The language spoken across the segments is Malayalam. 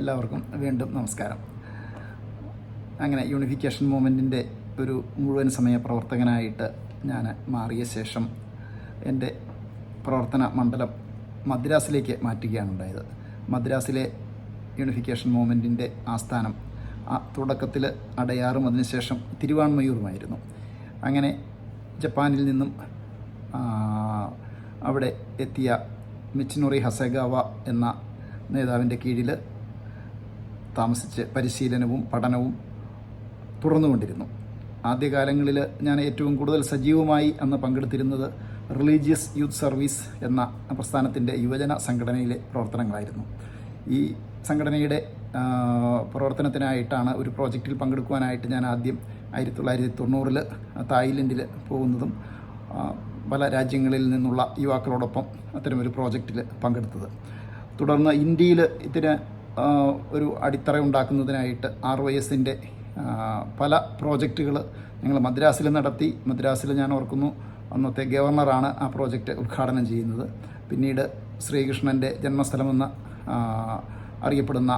എല്ലാവർക്കും വീണ്ടും നമസ്കാരം. അങ്ങനെ യൂണിഫിക്കേഷൻ മൂവ്മെന്റിന്റെ ഒരു മുഴുവൻ സമയ പ്രവർത്തകനായിട്ട് ഞാൻ മാറിയ ശേഷം എന്റെ പ്രവർത്തന മണ്ഡലം മദ്രാസിലേക്ക് മാറ്റുകയാണ് ഉണ്ടായത്. മദ്രാസിലെ യൂണിഫിക്കേഷൻ മൂവ്മെന്റിന്റെ ആസ്ഥാനം തുടക്കത്തിൽ അടയാറും അതിനുശേഷം തിരുവാൺമയൂറുമായിരുന്നു അങ്ങനെ ജപ്പാനിൽ നിന്നും അവിടെ എത്തിയ മിച്ചിനുറി ഹസഗാവ എന്ന നേതാവിന്റെ കീഴിൽ താമസിച്ച് പരിശീലനവും പഠനവും തുടർന്നുകൊണ്ടിരുന്നു. ആദ്യകാലങ്ങളിൽ ഞാൻ ഏറ്റവും കൂടുതൽ സജീവമായി അന്ന് പങ്കെടുത്തിരുന്നത് റിലീജിയസ് യൂത്ത് സർവീസ് എന്ന പ്രസ്ഥാനത്തിന്റെ യുവജന സംഘടനയിലെ പ്രവർത്തനങ്ങളായിരുന്നു. ഈ സംഘടനയുടെ പ്രവർത്തനത്തിനായിട്ടാണ് ഒരു പ്രോജക്റ്റിൽ പങ്കെടുക്കുവാനായിട്ട് ഞാൻ ആദ്യം ആയിരത്തി തൊള്ളായിരത്തി തൊണ്ണൂറിൽ തായ്ലൻഡിൽ പോകുന്നതും പല രാജ്യങ്ങളിൽ നിന്നുള്ള യുവാക്കളോടൊപ്പം അത്തരമൊരു പ്രോജക്റ്റിൽ പങ്കെടുത്തത്. തുടർന്ന് ഇന്ത്യയിൽ ഇതിന് ആ, ഒരു അടിത്തറ ഉണ്ടാക്കുന്നതിനായിട്ട് ആർ വൈ എസിന്റെ പല പ്രോജക്റ്റുകൾ ഞങ്ങൾ മദ്രാസിൽ നടത്തി. മദ്രാസിൽ ഞാൻ ഓർക്കുന്നു അന്നത്തെ ഗവർണറാണ് ആ പ്രോജക്റ്റ് ഉദ്ഘാടനം ചെയ്യുന്നത്. പിന്നീട് ശ്രീകൃഷ്ണന്റെ ജന്മസ്ഥലമെന്ന് അറിയപ്പെടുന്ന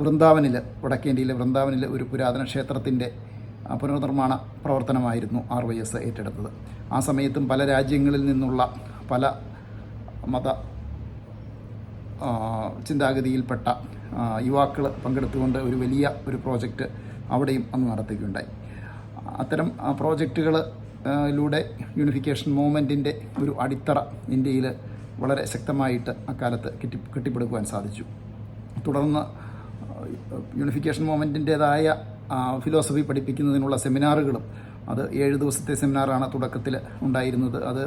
വൃന്ദാവനിൽ വടക്കേന്ത്യയിലെ വൃന്ദാവനിൽ ഒരു പുരാതന ക്ഷേത്രത്തിന്റെ പുനർനിർമ്മാണ പ്രവർത്തനമായിരുന്നു ആർ വൈ എസ് ഏറ്റെടുത്തത്. ആ സമയത്തും പല രാജ്യങ്ങളിൽ നിന്നുള്ള പല മത ചിന്താഗതിയിൽപ്പെട്ട യുവാക്കൾ പങ്കെടുത്തുകൊണ്ട് ഒരു വലിയ ഒരു പ്രോജക്റ്റ് അവിടെയും അന്ന് നടത്തുകയുണ്ടായി അത്തരം പ്രോജക്റ്റുകളിലൂടെ യൂണിഫിക്കേഷൻ മൂവ്മെന്റിന്റെ ഒരു അടിത്തറ ഇന്ത്യയിൽ വളരെ ശക്തമായിട്ട് അക്കാലത്ത് കെട്ടി കെട്ടിപ്പടുക്കുവാൻ സാധിച്ചു. തുടർന്ന് യൂണിഫിക്കേഷൻ മൂവ്മെന്റിന്റേതായ ഫിലോസഫി പഠിപ്പിക്കുന്നതിനുള്ള സെമിനാറുകളും അത് ഏഴ് ദിവസത്തെ സെമിനാറാണ് തുടക്കത്തിൽ ഉണ്ടായിരുന്നത്. അത്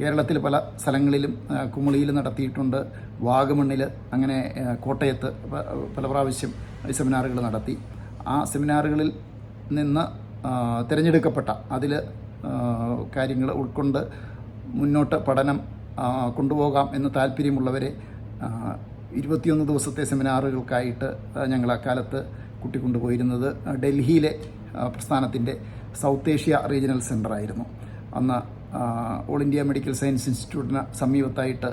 കേരളത്തിൽ പല സ്ഥലങ്ങളിലും കുമളിയിൽ നടത്തിയിട്ടുണ്ട് വാഗമണ്ണിൽ അങ്ങനെ കോട്ടയത്ത് പല പ്രാവശ്യം സെമിനാറുകൾ നടത്തി. ആ സെമിനാറുകളിൽ നിന്ന് തിരഞ്ഞെടുക്കപ്പെട്ട അതിൽ കാര്യങ്ങൾ ഉൾക്കൊണ്ട് മുന്നോട്ട് പഠനം കൊണ്ടുപോകാം എന്ന് താല്പര്യമുള്ളവരെ ഇരുപത്തിയൊന്ന് ദിവസത്തെ സെമിനാറുകൾക്കായിട്ട് ഞങ്ങൾ അക്കാലത്ത് കൂട്ടിക്കൊണ്ടുപോയിരുന്നത് ഡൽഹിയിലെ പ്രസ്ഥാനത്തിന്റെ സൗത്ത് ഏഷ്യ റീജിയണൽ സെന്ററായിരുന്നു അന്ന് ഓൾ ഇന്ത്യ മെഡിക്കൽ സയൻസ് ഇൻസ്റ്റിറ്റ്യൂട്ടിന് സമീപത്തായിട്ട്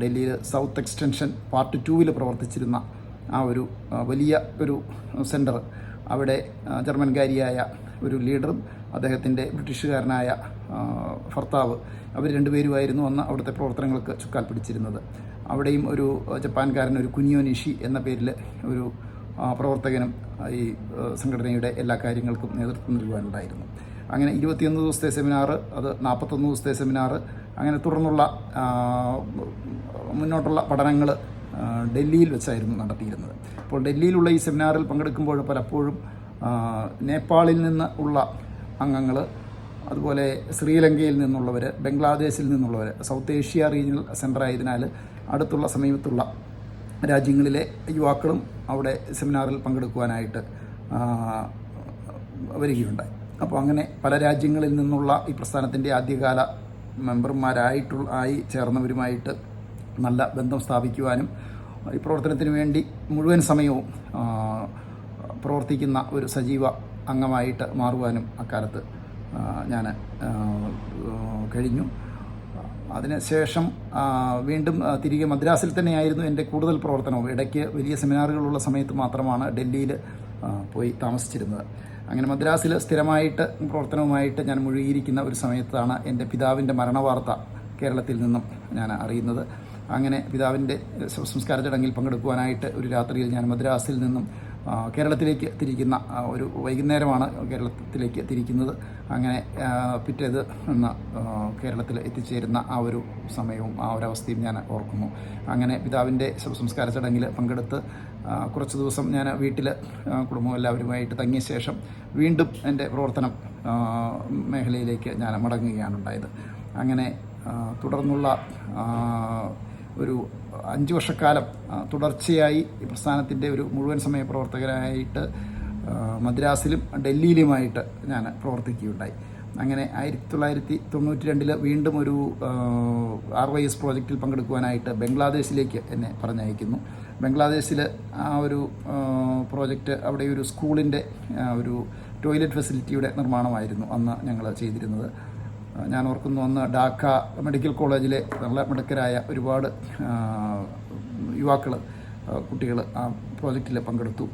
ഡൽഹിയിൽ സൗത്ത് എക്സ്റ്റൻഷൻ പാർട്ട് ടൂവിൽ പ്രവർത്തിച്ചിരുന്ന ആ ഒരു വലിയ ഒരു സെന്റർ അവിടെ ജർമ്മൻകാരിയായ ഒരു ലീഡറും അദ്ദേഹത്തിന്റെ ബ്രിട്ടീഷുകാരനായ ഭർത്താവ് അവർ രണ്ടുപേരുമായിരുന്നു അന്ന് അവിടുത്തെ പ്രവർത്തനങ്ങൾക്ക് ചുക്കാൽ പിടിച്ചിരുന്നത്. അവിടെയും ഒരു ജപ്പാൻകാരൻ ഒരു കുനിയോ നിഷി എന്ന പേരിൽ ഒരു പ്രവർത്തകനും ഈ സംഘടനയുടെ എല്ലാ കാര്യങ്ങൾക്കും നേതൃത്വം നൽകുവാനുണ്ടായിരുന്നു. അങ്ങനെ ഇരുപത്തിയൊന്ന് ദിവസത്തെ സെമിനാർ അത് നാൽപ്പത്തൊന്ന് ദിവസത്തെ സെമിനാർ അങ്ങനെ തുടർന്നുള്ള മുന്നോട്ടുള്ള പഠനങ്ങൾ ഡൽഹിയിൽ വെച്ചായിരുന്നു നടത്തിയിരുന്നത്. അപ്പോൾ ഡൽഹിയിലുള്ള ഈ സെമിനാറിൽ പങ്കെടുക്കുമ്പോൾ പലപ്പോഴും നേപ്പാളിൽ നിന്ന് ഉള്ള അംഗങ്ങൾ അതുപോലെ ശ്രീലങ്കയിൽ നിന്നുള്ളവർ ബംഗ്ലാദേശിൽ നിന്നുള്ളവർ സൗത്ത് ഏഷ്യ റീജിയണൽ സെന്റർ ആയതിനാൽ അടുത്തുള്ള സമീപത്തുള്ള രാജ്യങ്ങളിലെ യുവാക്കളും അവിടെ സെമിനാറിൽ പങ്കെടുക്കുവാനായിട്ട് വരികയുണ്ടായി. അപ്പോൾ അങ്ങനെ പല രാജ്യങ്ങളിൽ നിന്നുള്ള ഈ പ്രസ്ഥാനത്തിന്റെ ആദ്യകാല മെമ്പർമാരായിട്ടുള്ള ആയി ചേർന്നവരുമായിട്ട് നല്ല ബന്ധം സ്ഥാപിക്കുവാനും ഈ പ്രവർത്തനത്തിന് വേണ്ടി മുഴുവൻ സമയവും പ്രവർത്തിക്കുന്ന ഒരു സജീവ അംഗമായിട്ട് മാറുവാനും അക്കാലത്ത് ഞാൻ കഴിഞ്ഞു. അതിനുശേഷം ശേഷം വീണ്ടും തിരികെ മദ്രാസിൽ തന്നെയായിരുന്നു എന്റെ കൂടുതൽ പ്രവർത്തനവും. ഇടയ്ക്ക് വലിയ സെമിനാറുകളുള്ള സമയത്ത് മാത്രമാണ് ഡൽഹിയിൽ പോയി താമസിച്ചിരുന്നത്. അങ്ങനെ മദ്രാസിൽ സ്ഥിരമായിട്ട് പ്രവർത്തനവുമായിട്ട് ഞാൻ മുഴുകിയിരിക്കുന്ന ഒരു സമയത്താണ് എന്റെ പിതാവിന്റെ മരണവാർത്ത കേരളത്തിൽ നിന്നും ഞാൻ അറിയുന്നത്. അങ്ങനെ പിതാവിന്റെ ശവസംസ്കാര ചടങ്ങിൽ പങ്കെടുക്കുവാനായിട്ട് ഒരു രാത്രിയിൽ ഞാൻ മദ്രാസിൽ നിന്നും കേരളത്തിലേക്ക് തിരിക്കുന്ന ഒരു വൈകുന്നേരമാണ് കേരളത്തിലേക്ക് തിരിക്കുന്നത്. അങ്ങനെ പിറ്റേത് നിന്ന് ആ, കേരളത്തിൽ എത്തിച്ചേരുന്ന ആ ഒരു സമയവും ആ ഒരു അവസ്ഥയും ഞാൻ ഓർക്കുന്നു. അങ്ങനെ പിതാവിന്റെ ശവസംസ്കാര ചടങ്ങിൽ പങ്കെടുത്ത് കുറച്ച് ദിവസം ഞാൻ വീട്ടിൽ കുടുംബം എല്ലാവരുമായിട്ട് തങ്ങിയ ശേഷം വീണ്ടും എന്റെ പ്രവർത്തനം മേഖലയിലേക്ക് ഞാൻ മടങ്ങുകയാണ് ഉണ്ടായത്. അങ്ങനെ തുടർന്നുള്ള ഒരു അഞ്ച് വർഷക്കാലം തുടർച്ചയായി പ്രസ്ഥാനത്തിന്റെ ഒരു മുഴുവൻ സമയ പ്രവർത്തകനായിട്ട് മദ്രാസിലും ഡൽഹിയിലുമായിട്ട് ഞാൻ പ്രവർത്തിക്കുകയുണ്ടായി. അങ്ങനെ ആയിരത്തി തൊള്ളായിരത്തി തൊണ്ണൂറ്റി രണ്ടിൽ വീണ്ടും ഒരു ആർ വൈ എസ് പ്രോജക്റ്റിൽ പങ്കെടുക്കുവാനായിട്ട് ബംഗ്ലാദേശിലേക്ക് എന്നെ പറഞ്ഞയക്കുന്നു. ബംഗ്ലാദേശിൽ ആ ഒരു പ്രോജക്റ്റ് അവിടെ ഒരു സ്കൂളിന്റെ ഒരു ടോയ്ലറ്റ് ഫെസിലിറ്റിയുടെ നിർമ്മാണമായിരുന്നു അന്ന് ഞങ്ങൾ ചെയ്തിരുന്നത്. ഞാൻ ഓർക്കുന്നു അന്ന് ഡാക്ക മെഡിക്കൽ കോളേജിലെ നല്ല മിടുക്കരായ ഒരുപാട് യുവാക്കൾ കുട്ടികൾ ആ പ്രോജക്റ്റിൽ പങ്കെടുത്തു.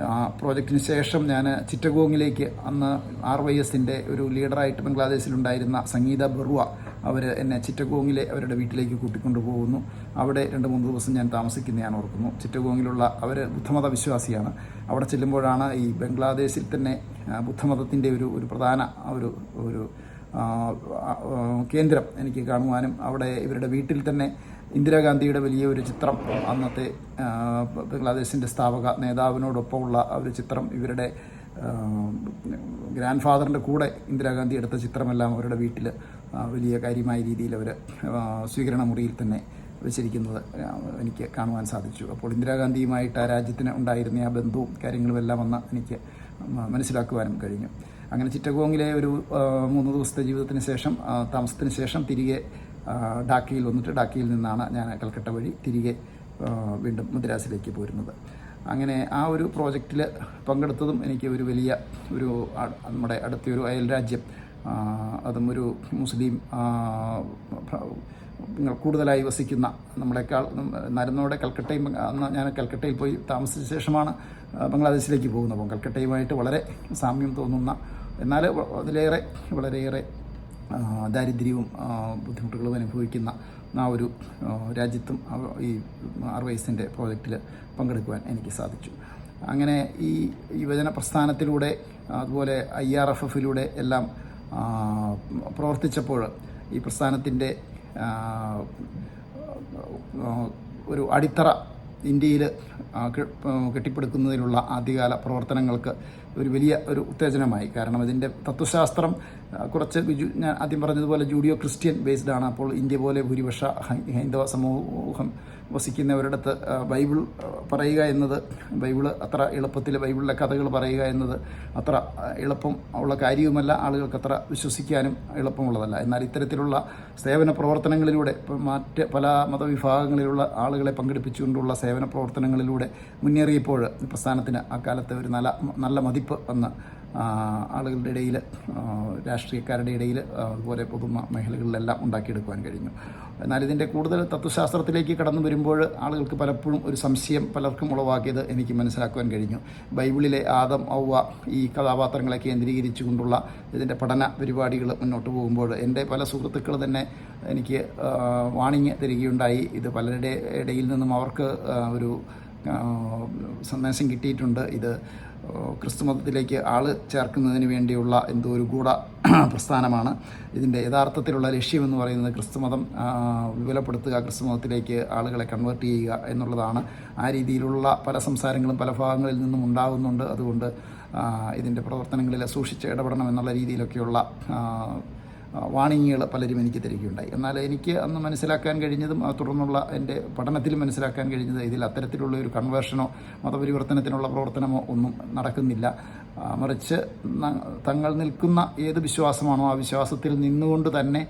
ആ, പ്രോജക്റ്റിന് ശേഷം ഞാൻ ചിറ്റഗോങ്ങിലേക്ക് അന്ന് ആർ വൈ എസിന്റെ ഒരു ലീഡറായിട്ട് ബംഗ്ലാദേശിലുണ്ടായിരുന്ന സംഗീത ബറുവ അവർ എന്നെ ചിറ്റഗോങ്ങിലെ അവരുടെ വീട്ടിലേക്ക് കൂട്ടിക്കൊണ്ടു പോകുന്നു. അവിടെ രണ്ട് മൂന്ന് ദിവസം ഞാൻ താമസിക്കുന്ന ഞാൻ ഓർക്കുന്നു. ചിറ്റഗോങ്ങിലുള്ള അവർ ബുദ്ധമത വിശ്വാസിയാണ്. അവിടെ ചെല്ലുമ്പോഴാണ് ഈ ബംഗ്ലാദേശിൽ തന്നെ ബുദ്ധമതത്തിന്റെ ഒരു ഒരു പ്രധാന ഒരു ഒരു കേന്ദ്രം എനിക്ക് കാണുവാനും അവിടെ ഇവരുടെ വീട്ടിൽ തന്നെ ഇന്ദിരാഗാന്ധിയുടെ വലിയൊരു ചിത്രം അന്നത്തെ ബംഗ്ലാദേശിന്റെ സ്ഥാപക നേതാവിനോടൊപ്പമുള്ള ഒരു ചിത്രം ഇവരുടെ ഗ്രാൻഡ് ഫാദറിന്റെ കൂടെ ഇന്ദിരാഗാന്ധി എടുത്ത ചിത്രമെല്ലാം അവരുടെ വീട്ടിൽ വലിയ കാര്യമായ രീതിയിൽ അവർ സ്വീകരണ മുറിയിൽ തന്നെ വെച്ചിരിക്കുന്നത് എനിക്ക് കാണുവാൻ സാധിച്ചു. അപ്പോൾ ഇന്ദിരാഗാന്ധിയുമായിട്ട് ആ രാജ്യത്തിന് ഉണ്ടായിരുന്ന ആ ബന്ധവും കാര്യങ്ങളുമെല്ലാം അന്ന് എനിക്ക് മനസ്സിലാക്കുവാനും കഴിഞ്ഞു. അങ്ങനെ ചിറ്റഗോങ്ങിലെ ഒരു മൂന്ന് ദിവസത്തെ ജീവിതത്തിന് ശേഷം താമസത്തിന് ശേഷം തിരികെ ഡാക്കിയിൽ വന്നിട്ട് ഡാക്കിയിൽ നിന്നാണ് ഞാൻ കൽക്കട്ട വഴി തിരികെ വീണ്ടും മദ്രാസിലേക്ക് പോരുന്നത്. അങ്ങനെ ആ ഒരു പ്രോജക്റ്റിൽ പങ്കെടുത്തതും എനിക്ക് ഒരു വലിയ ഒരു നമ്മുടെ അടുത്തൊരു അയൽ രാജ്യം അതും ഒരു മുസ്ലിം കൂടുതലായി വസിക്കുന്ന നമ്മളെക്കാൾ നരന്നോടെ കൽക്കട്ടയും ഞാൻ കൽക്കട്ടയിൽ പോയി താമസിച്ച ശേഷമാണ് ബംഗ്ലാദേശിലേക്ക് പോകുന്നത്. അപ്പം കൽക്കട്ടയുമായിട്ട് വളരെ സാമ്യം തോന്നുന്ന എന്നാൽ അതിലേറെ വളരെയേറെ ദാരിദ്ര്യവും ബുദ്ധിമുട്ടുകളും അനുഭവിക്കുന്ന ആ ഒരു രാജ്യത്തും ഈ ആർ വൈസിന്റെ പ്രോജക്റ്റിൽ പങ്കെടുക്കുവാൻ എനിക്ക് സാധിച്ചു. അങ്ങനെ ഈ യുവജന പ്രസ്ഥാനത്തിലൂടെ അതുപോലെ ഐ ആർ എഫ് എഫിലൂടെ എല്ലാം പ്രവർത്തിച്ചപ്പോൾ ഈ പ്രസ്ഥാനത്തിന്റെ ഒരു അടിത്തറ ഇന്ത്യയിൽ കെട്ടിപ്പടുക്കുന്നതിനുള്ള ആദ്യകാല പ്രവർത്തനങ്ങൾക്ക് ഒരു വലിയ ഒരു ഉത്തേജനമായി. കാരണം ഇതിന്റെ തത്വശാസ്ത്രം കുറച്ച് ഞാൻ ആദ്യം പറഞ്ഞതുപോലെ ജൂഡിയോ ക്രിസ്ത്യൻ ബേസ്ഡ് ആണ്. അപ്പോൾ ഇന്ത്യ പോലെ ഭൂരിപക്ഷ ഹൈന്ദവ സമൂഹം വസിക്കുന്നവരിടത്ത് ബൈബിൾ പറയുക എന്നത് ബൈബിൾ അത്ര എളുപ്പത്തിൽ ബൈബിളിലെ കഥകൾ പറയുക എന്നത് അത്ര എളുപ്പം ഉള്ള കാര്യവുമല്ല. ആളുകൾക്ക് അത്ര വിശ്വസിക്കാനും എളുപ്പമുള്ളതല്ല. എന്നാൽ ഇത്തരത്തിലുള്ള സേവന പ്രവർത്തനങ്ങളിലൂടെ മറ്റ് പല മതവിഭാഗങ്ങളിലുള്ള ആളുകളെ പങ്കെടുപ്പിച്ചുകൊണ്ടുള്ള സേവന പ്രവർത്തനങ്ങളിലൂടെ മുന്നേറിയപ്പോൾ പ്രസ്ഥാനത്തിന് അക്കാലത്ത് ഒരു നല്ല നല്ല മതിപ്പ് വന്ന ആളുകളുടെ ഇടയിൽ രാഷ്ട്രീയക്കാരുടെ ഇടയിൽ അതുപോലെ പൊതു മ- മേഖലകളിലെല്ലാം ഉണ്ടാക്കിയെടുക്കുവാൻ കഴിഞ്ഞു. എന്നാൽ ഇതിന്റെ കൂടുതൽ തത്വശാസ്ത്രത്തിലേക്ക് കടന്നു വരുമ്പോൾ ആളുകൾക്ക് പലപ്പോഴും ഒരു സംശയം പലർക്കും ഉളവാക്കിയത് എനിക്ക് മനസ്സിലാക്കുവാൻ കഴിഞ്ഞു. ബൈബിളിലെ ആദം ഔവ ഈ കഥാപാത്രങ്ങളെ കേന്ദ്രീകരിച്ചുകൊണ്ടുള്ള ഇതിന്റെ പഠന പരിപാടികൾ മുന്നോട്ട് പോകുമ്പോൾ എന്റെ പല സുഹൃത്തുക്കൾ തന്നെ എനിക്ക് വാണിങ് തരികയുണ്ടായി. ഇത് പലരുടെ ഇടയിൽ നിന്നും അവർക്ക് ഒരു സന്ദേശം കിട്ടിയിട്ടുണ്ട്. ഇത് ക്രിസ്തു മതത്തിലേക്ക് ആൾ ചേർക്കുന്നതിന് വേണ്ടിയുള്ള എന്തോ ഒരു ഗൂഢ പ്രസ്ഥാനമാണ്. ഇതിന്റെ യഥാർത്ഥത്തിലുള്ള ലക്ഷ്യമെന്ന് പറയുന്നത് ക്രിസ്തുമതം വിപുലപ്പെടുത്തുക ക്രിസ്തുമതത്തിലേക്ക് ആളുകളെ കൺവേർട്ട് ചെയ്യുക എന്നുള്ളതാണ്. ആ രീതിയിലുള്ള പല സംസാരങ്ങളും പല ഭാഗങ്ങളിൽ നിന്നും ഉണ്ടാകുന്നുണ്ട്. അതുകൊണ്ട് ഇതിന്റെ പ്രവർത്തനങ്ങളിൽ സൂക്ഷിച്ച് ഇടപെടണം എന്നുള്ള രീതിയിലൊക്കെയുള്ള വാണിങ്ങുകൾ പലരും എനിക്ക് തരികയുണ്ടായി. എന്നാൽ എനിക്ക് അന്ന് മനസ്സിലാക്കാൻ കഴിഞ്ഞതും തുടർന്നുള്ള എന്റെ പഠനത്തിൽ മനസ്സിലാക്കാൻ കഴിഞ്ഞത് ഇതിൽ അത്തരത്തിലുള്ള ഒരു കൺവേർഷനോ മതപരിവർത്തനത്തിനുള്ള പ്രവർത്തനമോ ഒന്നും നടക്കുന്നില്ല. മറിച്ച് തങ്ങൾ നിൽക്കുന്ന ഏത് വിശ്വാസമാണോ ആ വിശ്വാസത്തിൽ നിന്നുകൊണ്ട് തന്നെ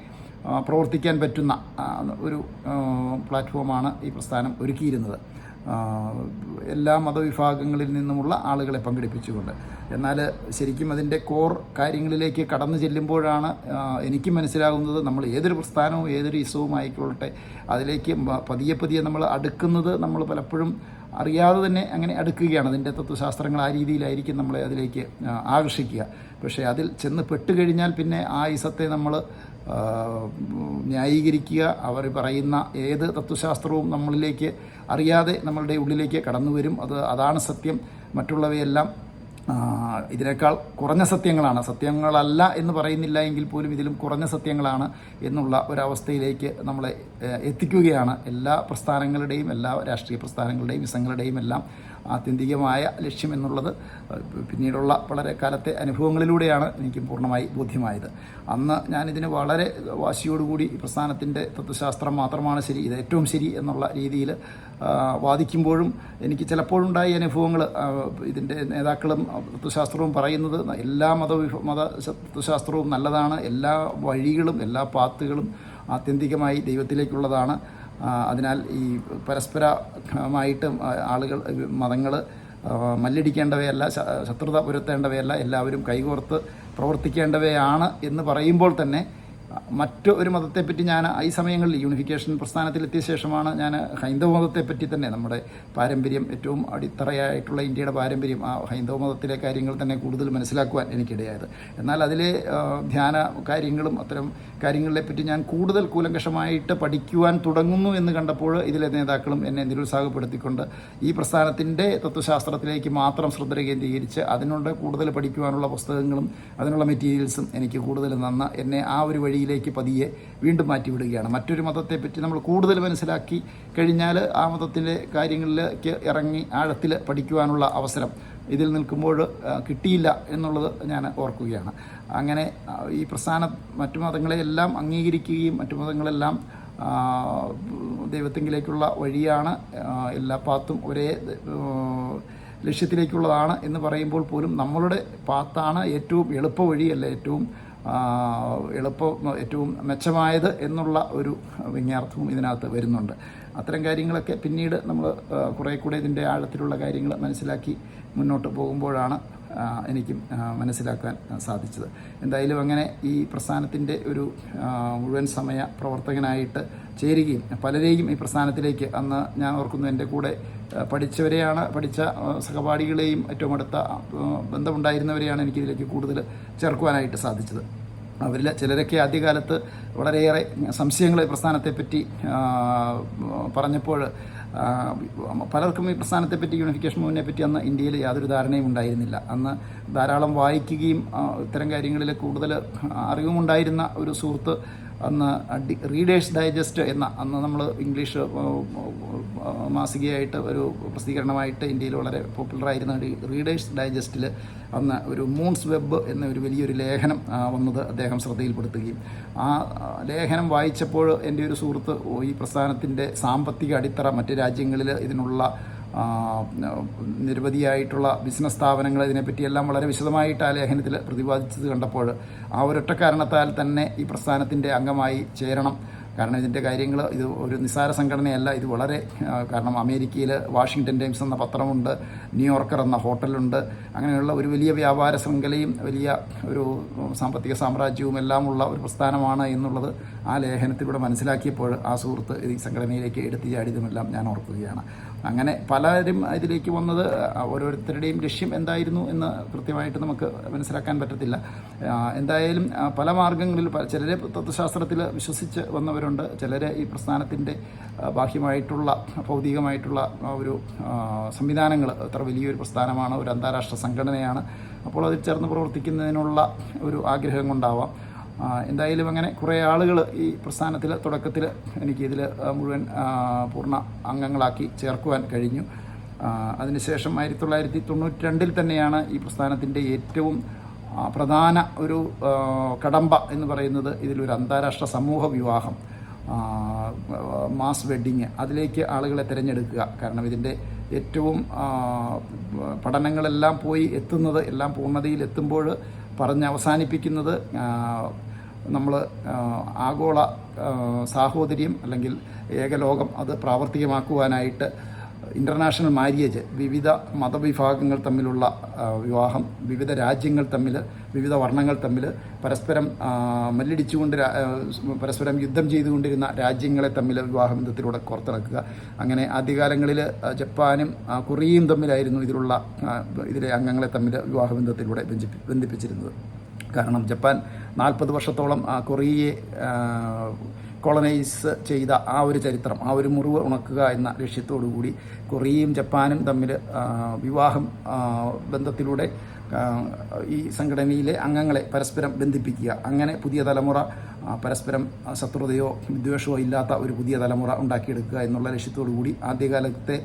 പ്രവർത്തിക്കാൻ പറ്റുന്ന ഒരു പ്ലാറ്റ്ഫോമാണ് ഈ പ്രസ്ഥാനം ഒരുക്കിയിരുന്നത്. എല്ലാ മതവിഭാഗങ്ങളിൽ നിന്നുമുള്ള ആളുകളെ പങ്കെടുപ്പിച്ചുകൊണ്ട്. എന്നാൽ ശരിക്കും അതിന്റെ കോർ കാര്യങ്ങളിലേക്ക് കടന്നു ചെല്ലുമ്പോഴാണ് എനിക്ക് മനസ്സിലാകുന്നത് നമ്മൾ ഏതൊരു പ്രസ്ഥാനവും ഏതൊരു ഇസവും ആയിക്കൊള്ളട്ടെ അതിലേക്ക് പതിയെ പതിയെ നമ്മൾ അടുക്കുന്നത് നമ്മൾ പലപ്പോഴും അറിയാതെ തന്നെ അങ്ങനെ അടുക്കുകയാണ്. അതിന്റെ തത്വശാസ്ത്രങ്ങൾ ആ രീതിയിലായിരിക്കും നമ്മളെ അതിലേക്ക് ആകർഷിക്കുക. പക്ഷേ അതിൽ ചെന്ന് പെട്ടുകഴിഞ്ഞാൽ പിന്നെ ആ ഇസത്തെ നമ്മൾ ന്യായീകരിക്കുക. അവർ പറയുന്ന ഏത് തത്വശാസ്ത്രവും നമ്മളിലേക്ക് അറിയാതെ നമ്മളുടെ ഉള്ളിലേക്ക് കടന്നു വരും. അത് അതാണ് സത്യം. മറ്റുള്ളവയെല്ലാം ഇതിനേക്കാൾ കുറഞ്ഞ സത്യങ്ങളാണ്. സത്യങ്ങളല്ല എന്ന് പറയുന്നില്ല എങ്കിൽ പോലും ഇതിലും കുറഞ്ഞ സത്യങ്ങളാണ് എന്നുള്ള ഒരവസ്ഥയിലേക്ക് നമ്മളെ എത്തിക്കുകയാണ്. എല്ലാ പ്രസ്ഥാനങ്ങളുടെയും എല്ലാ രാഷ്ട്രീയ പ്രസ്ഥാനങ്ങളുടെയും വിസങ്ങളുടെയും എല്ലാം ആത്യന്തികമായ ലക്ഷ്യം എന്നുള്ളത് പിന്നീടുള്ള വളരെ കാലത്തെ അനുഭവങ്ങളിലൂടെയാണ് എനിക്ക് പൂർണമായി ബോധ്യമായത്. അന്ന് ഞാനിതിന് വളരെ വാശിയോടുകൂടി പ്രസ്ഥാനത്തിന്റെ തത്വശാസ്ത്രം മാത്രമാണ് ശരി ഇത് ഏറ്റവും ശരി എന്നുള്ള രീതിയിൽ വാദിക്കുമ്പോഴും എനിക്ക് ചിലപ്പോഴുണ്ടായ അനുഭവങ്ങൾ ഇതിന്റെ നേതാക്കളും തത്വശാസ്ത്രവും പറയുന്നത് എല്ലാ മതവിഭ മത തത്വശാസ്ത്രവും നല്ലതാണ് എല്ലാ വഴികളും എല്ലാ പാത്തുകളും ആത്യന്തികമായി ദൈവത്തിലേക്കുള്ളതാണ്. അതിനാൽ ഈ പരസ്പരമായിട്ട് ആളുകൾ മതങ്ങൾ മല്ലടിക്കേണ്ടവയല്ല ശത്രുത പുരത്തേണ്ടവയല്ല എല്ലാവരും കൈകോർത്ത് പ്രവർത്തിക്കേണ്ടവയാണ് എന്ന് പറയുമ്പോൾ തന്നെ മറ്റ് ഒരു മതത്തെപ്പറ്റി ഞാൻ ഈ സമയങ്ങളിൽ യൂണിഫിക്കേഷൻ പ്രസ്ഥാനത്തിലെത്തിയ ശേഷമാണ് ഞാൻ ഹൈന്ദവ മതത്തെപ്പറ്റി തന്നെ നമ്മുടെ പാരമ്പര്യം ഏറ്റവും അടിത്തറയായിട്ടുള്ള ഇന്ത്യയുടെ പാരമ്പര്യം ആ ഹൈന്ദവ മതത്തിലെ കാര്യങ്ങൾ തന്നെ കൂടുതൽ മനസ്സിലാക്കുവാൻ എനിക്കിടയായത്. എന്നാൽ അതിലെ ധ്യാന കാര്യങ്ങളും അത്തരം കാര്യങ്ങളെപ്പറ്റി ഞാൻ കൂടുതൽ കൂലങ്കഷമായിട്ട് പഠിക്കുവാൻ തുടങ്ങുന്നു എന്ന് കണ്ടപ്പോൾ ഇതിലെ നേതാക്കളും എന്നെ നിരുത്സാഹപ്പെടുത്തിക്കൊണ്ട് ഈ പ്രസ്ഥാനത്തിന്റെ തത്വശാസ്ത്രത്തിലേക്ക് മാത്രം ശ്രദ്ധ കേന്ദ്രീകരിച്ച് അതിനോട് കൂടുതൽ പഠിക്കുവാനുള്ള പുസ്തകങ്ങളും അതിനുള്ള മെറ്റീരിയൽസും എനിക്ക് കൂടുതൽ നന്ന എന്നെ ആ ഒരു വഴിയിലേക്ക് പതിയെ വീണ്ടും മാറ്റിവിടുകയാണ്. മറ്റൊരു മതത്തെപ്പറ്റി നമ്മൾ കൂടുതൽ മനസ്സിലാക്കി കഴിഞ്ഞാൽ ആ മതത്തിന്റെ കാര്യങ്ങളിലേക്ക് ഇറങ്ങി ആഴത്തിൽ പഠിക്കുവാനുള്ള അവസരം ഇതിൽ നിൽക്കുമ്പോൾ കിട്ടിയില്ല എന്നുള്ളത് ഞാൻ ഓർക്കുകയാണ്. അങ്ങനെ ഈ പ്രസ്ഥാന മറ്റു മതങ്ങളെയെല്ലാം അംഗീകരിക്കുകയും മറ്റു മതങ്ങളെല്ലാം ദൈവത്തെങ്കിലേക്കുള്ള വഴിയാണ് എല്ലാ പാത്തും ഒരേ ലക്ഷ്യത്തിലേക്കുള്ളതാണ് എന്ന് പറയുമ്പോൾ പോലും നമ്മളുടെ പാത്താണ് ഏറ്റവും എളുപ്പ വഴിയല്ല ഏറ്റവും എളുപ്പം ഏറ്റവും മെച്ചമായത് എന്നുള്ള ഒരു വിജ്ഞാർത്ഥവും ഇതിനകത്ത് വരുന്നുണ്ട്. അത്തരം കാര്യങ്ങളൊക്കെ പിന്നീട് നമ്മൾ കുറേ കൂടെ ഇതിന്റെ ആഴത്തിലുള്ള കാര്യങ്ങൾ മനസ്സിലാക്കി മുന്നോട്ട് പോകുമ്പോഴാണ് എനിക്കും മനസ്സിലാക്കാൻ സാധിച്ചത്. എന്തായാലും അങ്ങനെ ഈ പ്രസ്ഥാനത്തിന്റെ ഒരു മുഴുവൻ സമയ പ്രവർത്തകനായിട്ട് ചേരുകയും പലരെയും ഈ പ്രസ്ഥാനത്തിലേക്ക് അന്ന് ഞാൻ ഓർക്കുന്നു എന്റെ കൂടെ പഠിച്ചവരെയാണ് പഠിച്ച സഹപാഠികളെയും ഏറ്റവും അടുത്ത ബന്ധമുണ്ടായിരുന്നവരെയാണ് എനിക്കിതിലേക്ക് കൂടുതൽ ചേർക്കുവാനായിട്ട് സാധിച്ചത്. അവരിൽ ചിലരൊക്കെ ആദ്യകാലത്ത് വളരെയേറെ സംശയങ്ങൾ പ്രസ്ഥാനത്തെപ്പറ്റി പറഞ്ഞപ്പോൾ പലർക്കും ഈ പ്രസ്ഥാനത്തെപ്പറ്റി യൂണിഫിക്കേഷൻ മൂവിനെ പറ്റി അന്ന് ഇന്ത്യയിൽ യാതൊരു ധാരണയും ഉണ്ടായിരുന്നില്ല. അന്ന് ധാരാളം വായിക്കുകയും ഇത്തരം കാര്യങ്ങളിൽ കൂടുതൽ അറിവുമുണ്ടായിരുന്ന ഒരു സുഹൃത്ത് അന്ന് ഡി റീഡേഴ്സ് ഡൈജസ്റ്റ് എന്ന അന്ന് നമ്മൾ ഇംഗ്ലീഷ് മാസികയായിട്ട് ഒരു പ്രസിദ്ധീകരണമായിട്ട് ഇന്ത്യയിൽ വളരെ പോപ്പുലറായിരുന്ന ഒരു റീഡേഴ്സ് ഡൈജസ്റ്റിൽ അന്ന് ഒരു മൂൺസ് വെബ് എന്ന ഒരു വലിയൊരു ലേഖനം വന്നത് അദ്ദേഹം ശ്രദ്ധയിൽപ്പെടുത്തുകയും. ആ ലേഖനം വായിച്ചപ്പോൾ എന്റെ ഒരു സുഹൃത്ത് ഈ പ്രസ്ഥാനത്തിന്റെ സാമ്പത്തിക അടിത്തറ മറ്റ് രാജ്യങ്ങളിൽ ഇതിനുള്ള നിരവധിയായിട്ടുള്ള ബിസിനസ് സ്ഥാപനങ്ങൾ ഇതിനെപ്പറ്റിയെല്ലാം വളരെ വിശദമായിട്ട് ആ ലേഖനത്തിൽ പ്രതിപാദിച്ചത് കണ്ടപ്പോൾ ആ ഒരൊറ്റ കാരണത്താൽ തന്നെ ഈ പ്രസ്ഥാനത്തിന്റെ അംഗമായി ചേരണം. കാരണം ഇതിന്റെ കാര്യങ്ങൾ ഇത് ഒരു നിസ്സാര സംഘടനയല്ല. ഇത് വളരെ കാരണം അമേരിക്കയിൽ വാഷിങ്ടൺ ടൈംസ് എന്ന പത്രമുണ്ട് ന്യൂയോർക്കർ എന്ന ഹോട്ടലുണ്ട്. അങ്ങനെയുള്ള ഒരു വലിയ വ്യാപാര ശൃംഖലയും വലിയ ഒരു സാമ്പത്തിക സാമ്രാജ്യവും എല്ലാം ഉള്ള ഒരു പ്രസ്ഥാനമാണ് എന്നുള്ളത് ആ ലേഖനത്തിലൂടെ മനസ്സിലാക്കിയപ്പോൾ ആ സുഹൃത്ത് ഈ സംഘടനയിലേക്ക് എടുത്തു ചാടിയതുമെല്ലാം ഞാൻ ഓർക്കുകയാണ്. അങ്ങനെ പലരും ഇതിലേക്ക് വന്നത് ഓരോരുത്തരുടെയും ലക്ഷ്യം എന്തായിരുന്നു എന്ന് കൃത്യമായിട്ട് നമുക്ക് മനസ്സിലാക്കാൻ പറ്റത്തില്ല. എന്തായാലും പല മാർഗങ്ങളിൽ ചിലരെ തത്വശാസ്ത്രത്തിൽ വിശ്വസിച്ച് വന്നവരുണ്ട്. ചിലർ ഈ പ്രസ്ഥാനത്തിന്റെ ബാഹ്യമായിട്ടുള്ള ഭൗതികമായിട്ടുള്ള ഒരു സംവിധാനങ്ങൾ അത്ര വലിയൊരു പ്രസ്ഥാനമാണ് ഒരു അന്താരാഷ്ട്ര സംഘടനയാണ്. അപ്പോൾ അതിൽ ചേർന്ന് പ്രവർത്തിക്കുന്നതിനുള്ള ഒരു ആഗ്രഹം കൊണ്ടാവാം. എന്തായാലും അങ്ങനെ കുറേ ആളുകൾ ഈ പ്രസ്ഥാനത്തിൽ തുടക്കത്തിൽ എനിക്ക് ഇതിൽ മുഴുവൻ പൂർണ അംഗങ്ങളാക്കി ചേർക്കുവാൻ കഴിഞ്ഞു. അതിനുശേഷം ആയിരത്തി തൊള്ളായിരത്തി തൊണ്ണൂറ്റി രണ്ടിൽ തന്നെയാണ് ഈ പ്രസ്ഥാനത്തിന്റെ ഏറ്റവും പ്രധാന ഒരു കടമ്പ എന്ന് പറയുന്നത് ഇതിലൊരു അന്താരാഷ്ട്ര സമൂഹ വിവാഹം മാസ് വെഡ്ഡിങ് അതിലേക്ക് ആളുകളെ തിരഞ്ഞെടുക്കുക. കാരണം ഇതിന്റെ ഏറ്റവും പഠനങ്ങളെല്ലാം പോയി എത്തുന്നത് എല്ലാം പൂർണതയിൽ എത്തുമ്പോൾ പറഞ്ഞ് അവസാനിപ്പിക്കുന്നത് നമ്മൾ ആഗോള സാഹോദര്യം അല്ലെങ്കിൽ ഏകലോകം അത് പ്രാവർത്തികമാക്കുവാനായിട്ട് ഇന്റർനാഷണൽ മാരിയേജ് വിവിധ മതവിഭാഗങ്ങൾ തമ്മിലുള്ള വിവാഹം വിവിധ രാജ്യങ്ങൾ തമ്മിൽ വിവിധ വർണങ്ങൾ തമ്മിൽ പരസ്പരം മല്ലടിച്ചുകൊണ്ട് പരസ്പരം യുദ്ധം ചെയ്തുകൊണ്ടിരുന്ന രാജ്യങ്ങളെ തമ്മിൽ വിവാഹബന്ധത്തിലൂടെ കോർത്തിണക്കുക അങ്ങനെ ആദ്യകാലങ്ങളിൽ ജപ്പാനും കൊറിയയും തമ്മിലായിരുന്നു ഇതിലുള്ള ഇതിലെ അംഗങ്ങളെ തമ്മിൽ വിവാഹബന്ധത്തിലൂടെ ബന്ധിപ്പി- ബന്ധിപ്പിച്ചിരുന്നത്. കാരണം ജപ്പാൻ നാൽപ്പത് വർഷത്തോളം ആ കൊറിയയെ കോളനൈസ് ചെയ്ത ആ ഒരു ചരിത്രം ആ ഒരു മുറിവ് ഉണക്കുക എന്ന ലക്ഷ്യത്തോടു കൂടി കൊറിയയും ജപ്പാനും തമ്മിൽ വിവാഹം ബന്ധത്തിലൂടെ ഈ സംഘടനയിലെ അംഗങ്ങളെ പരസ്പരം ബന്ധിപ്പിക്കുക. അങ്ങനെ പുതിയ തലമുറ പരസ്പരം ശത്രുതയോ വിദ്വേഷമോ ഇല്ലാത്ത ഒരു പുതിയ തലമുറ ഉണ്ടാക്കിയെടുക്കുക എന്നുള്ള ലക്ഷ്യത്തോടു കൂടി ആദ്യകാലത്തെ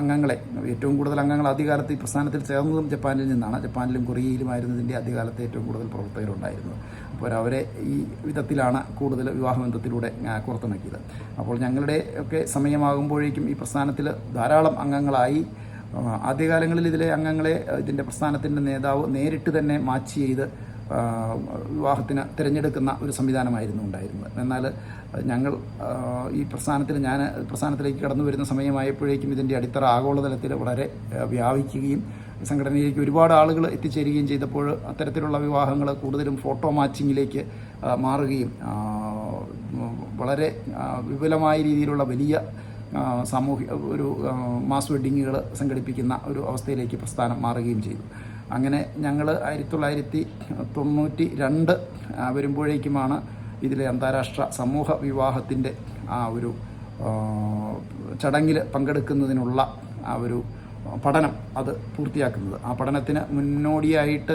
അംഗങ്ങളെ. ഏറ്റവും കൂടുതൽ അംഗങ്ങൾ ആദ്യകാലത്ത് ഈ പ്രസ്ഥാനത്തിൽ ചേർന്നതും ജപ്പാനിൽ നിന്നാണ്. ജപ്പാനിലും കൊറിയയിലുമായിരുന്നതിന്റെ ആദ്യകാലത്ത് ഏറ്റവും കൂടുതൽ പ്രവർത്തകരുണ്ടായിരുന്നത്. അപ്പോൾ അവരെ ഈ വിധത്തിലാണ് കൂടുതൽ വിവാഹബന്ധത്തിലൂടെ കോർത്തിണക്കിയത് അപ്പോൾ ഞങ്ങളുടെ ഒക്കെ സമയമാകുമ്പോഴേക്കും ഈ പ്രസ്ഥാനത്തിൽ ധാരാളം അംഗങ്ങളായി. ആദ്യകാലങ്ങളിൽ ഇതിലെ അംഗങ്ങളെ ഇതിന്റെ പ്രസ്ഥാനത്തിന്റെ നേതാവ് നേരിട്ട് തന്നെ മാച്ച് ചെയ്ത് വിവാഹത്തിന് തിരഞ്ഞെടുക്കുന്ന ഒരു സംവിധാനമായിരുന്നു ഉണ്ടായിരുന്നത്. എന്നാൽ ഞങ്ങൾ ഈ പ്രസ്ഥാനത്തിൽ ഞാൻ പ്രസ്ഥാനത്തിലേക്ക് കടന്നു വരുന്ന സമയമായപ്പോഴേക്കും ഇതിന്റെ അടിത്തറ ആഗോളതലത്തിൽ വളരെ വ്യാപിക്കുകയും സംഘടനയിലേക്ക് ഒരുപാട് ആളുകൾ എത്തിച്ചേരുകയും ചെയ്തപ്പോൾ അത്തരത്തിലുള്ള വിവാഹങ്ങൾ കൂടുതലും ഫോട്ടോ മാച്ചിങ്ങിലേക്ക് മാറുകയും വളരെ വിപുലമായ രീതിയിലുള്ള വലിയ സാമൂഹിക ഒരു മാസ് വെഡ്ഡിങ്ങുകൾ സംഘടിപ്പിക്കുന്ന ഒരു അവസ്ഥയിലേക്ക് പ്രസ്ഥാനം മാറുകയും ചെയ്തു. അങ്ങനെ ഞങ്ങൾ ആയിരത്തി തൊള്ളായിരത്തി തൊണ്ണൂറ്റി രണ്ട് വരുമ്പോഴേക്കുമാണ് ഇതിലെ അന്താരാഷ്ട്ര സമൂഹ വിവാഹത്തിന്റെ ആ ഒരു ചടങ്ങിൽ പങ്കെടുക്കുന്നതിനുള്ള ആ ഒരു പഠനം അത് പൂർത്തിയാക്കുന്നത്. ആ പഠനത്തിന് മുന്നോടിയായിട്ട്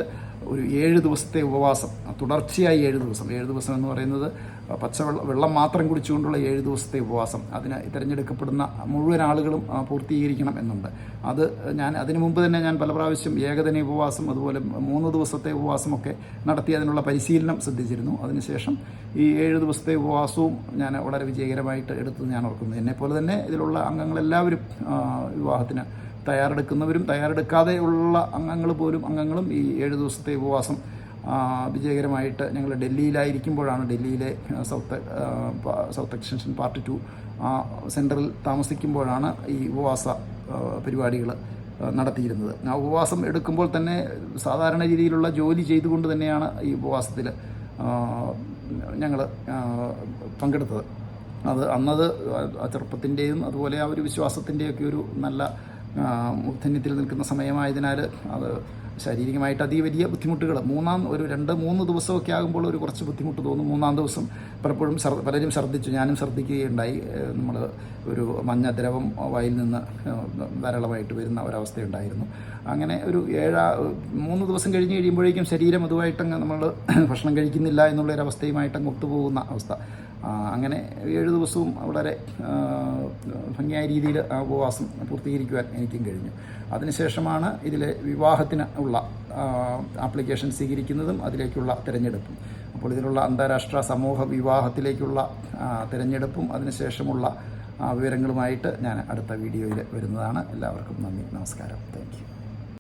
ഒരു ഏഴ് ദിവസത്തെ ഉപവാസം തുടർച്ചയായി ഏഴ് ദിവസം. ഏഴ് ദിവസം എന്ന് പറയുന്നത് പച്ചവെള്ളം വെള്ളം മാത്രം കുടിച്ചുകൊണ്ടുള്ള ഏഴ് ദിവസത്തെ ഉപവാസം. അതിന് തിരഞ്ഞെടുക്കപ്പെടുന്ന മുഴുവൻ ആളുകളും പൂർത്തീകരിക്കണം എന്നുണ്ട്. അത് ഞാൻ അതിനു മുമ്പ് തന്നെ ഞാൻ പല പ്രാവശ്യം ഏകദിന ഉപവാസം അതുപോലെ മൂന്ന് ദിവസത്തെ ഉപവാസമൊക്കെ നടത്തി അതിനുള്ള പരിശീലനം ശ്രദ്ധിച്ചിരുന്നു അതിനുശേഷം ഈ ഏഴ് ദിവസത്തെ ഉപവാസവും ഞാൻ വളരെ വിജയകരമായിട്ട് എടുത്തു ഞാൻ ഓർക്കുന്നു. എന്നെപ്പോലെ തന്നെ ഇതിലുള്ള അംഗങ്ങളെല്ലാവരും വിവാഹത്തിന് തയ്യാറെടുക്കുന്നവരും തയ്യാറെടുക്കാതെ ഉള്ള അംഗങ്ങൾ പോലും അംഗങ്ങളും ഈ ഏഴ് ദിവസത്തെ ഉപവാസം വിജയകരമായിട്ട് ഞങ്ങൾ ഡൽഹിയിലായിരിക്കുമ്പോഴാണ് ഡൽഹിയിലെ south south extension part two സെന്ററിൽ താമസിക്കുമ്പോഴാണ് ഈ ഉപവാസ പരിപാടികൾ നടത്തിയിരുന്നത്. ആ ഉപവാസം എടുക്കുമ്പോൾ തന്നെ സാധാരണ രീതിയിലുള്ള ജോലി ചെയ്തുകൊണ്ട് തന്നെയാണ് ഈ ഉപവാസത്തിൽ ഞങ്ങൾ പങ്കെടുത്തത്. അത് അന്നത് ചെറുപ്പത്തിന്റെയും അതുപോലെ ആ ഒരു വിശ്വാസത്തിന്റെയൊക്കെ ഒരു നല്ല മൂർധന്യത്തിൽ നിൽക്കുന്ന സമയമായതിനാൽ അത് ശാരീരികമായിട്ട് അതി വലിയ ബുദ്ധിമുട്ടുകൾ മൂന്നാം ഒരു രണ്ട് മൂന്ന് ദിവസമൊക്കെ ആകുമ്പോൾ ഒരു കുറച്ച് ബുദ്ധിമുട്ട് തോന്നും. മൂന്നാം ദിവസം പലപ്പോഴും പലരും ഛർദ്ദിച്ചു. ഞാനും ഛർദ്ദിക്കുകയുണ്ടായി. നമ്മൾ ഒരു മഞ്ഞ ദ്രവം വായിൽ നിന്ന് ധാരാളമായിട്ട് വരുന്ന ഒരവസ്ഥയുണ്ടായിരുന്നു. അങ്ങനെ ഒരു ഏഴാ മൂന്ന് ദിവസം കഴിഞ്ഞ് കഴിയുമ്പോഴേക്കും ശരീരം അതുമായിട്ടങ്ങ് നമ്മൾ ഭക്ഷണം കഴിക്കുന്നില്ല എന്നുള്ളൊരവസ്ഥയുമായിട്ടങ്ങ് ഒത്തുപോകുന്ന അവസ്ഥ. അങ്ങനെ ഏഴ് ദിവസവും വളരെ ഭംഗിയായ രീതിയിൽ ആ ഉപവാസം പൂർത്തീകരിക്കുവാൻ എനിക്കും കഴിഞ്ഞു. അതിനുശേഷമാണ് ഇതിലെ വിവാഹത്തിന് ഉള്ള ആപ്ലിക്കേഷൻ സ്വീകരിക്കുന്നതും അതിലേക്കുള്ള തിരഞ്ഞെടുപ്പും. അപ്പോൾ ഇതിലുള്ള അന്താരാഷ്ട്ര സമൂഹ വിവാഹത്തിലേക്കുള്ള തിരഞ്ഞെടുപ്പും അതിനുശേഷമുള്ള വിവരങ്ങളുമായിട്ട് ഞാൻ അടുത്ത വീഡിയോയിൽ വരുന്നതാണ്. എല്ലാവർക്കും നന്ദി നമസ്കാരം. താങ്ക്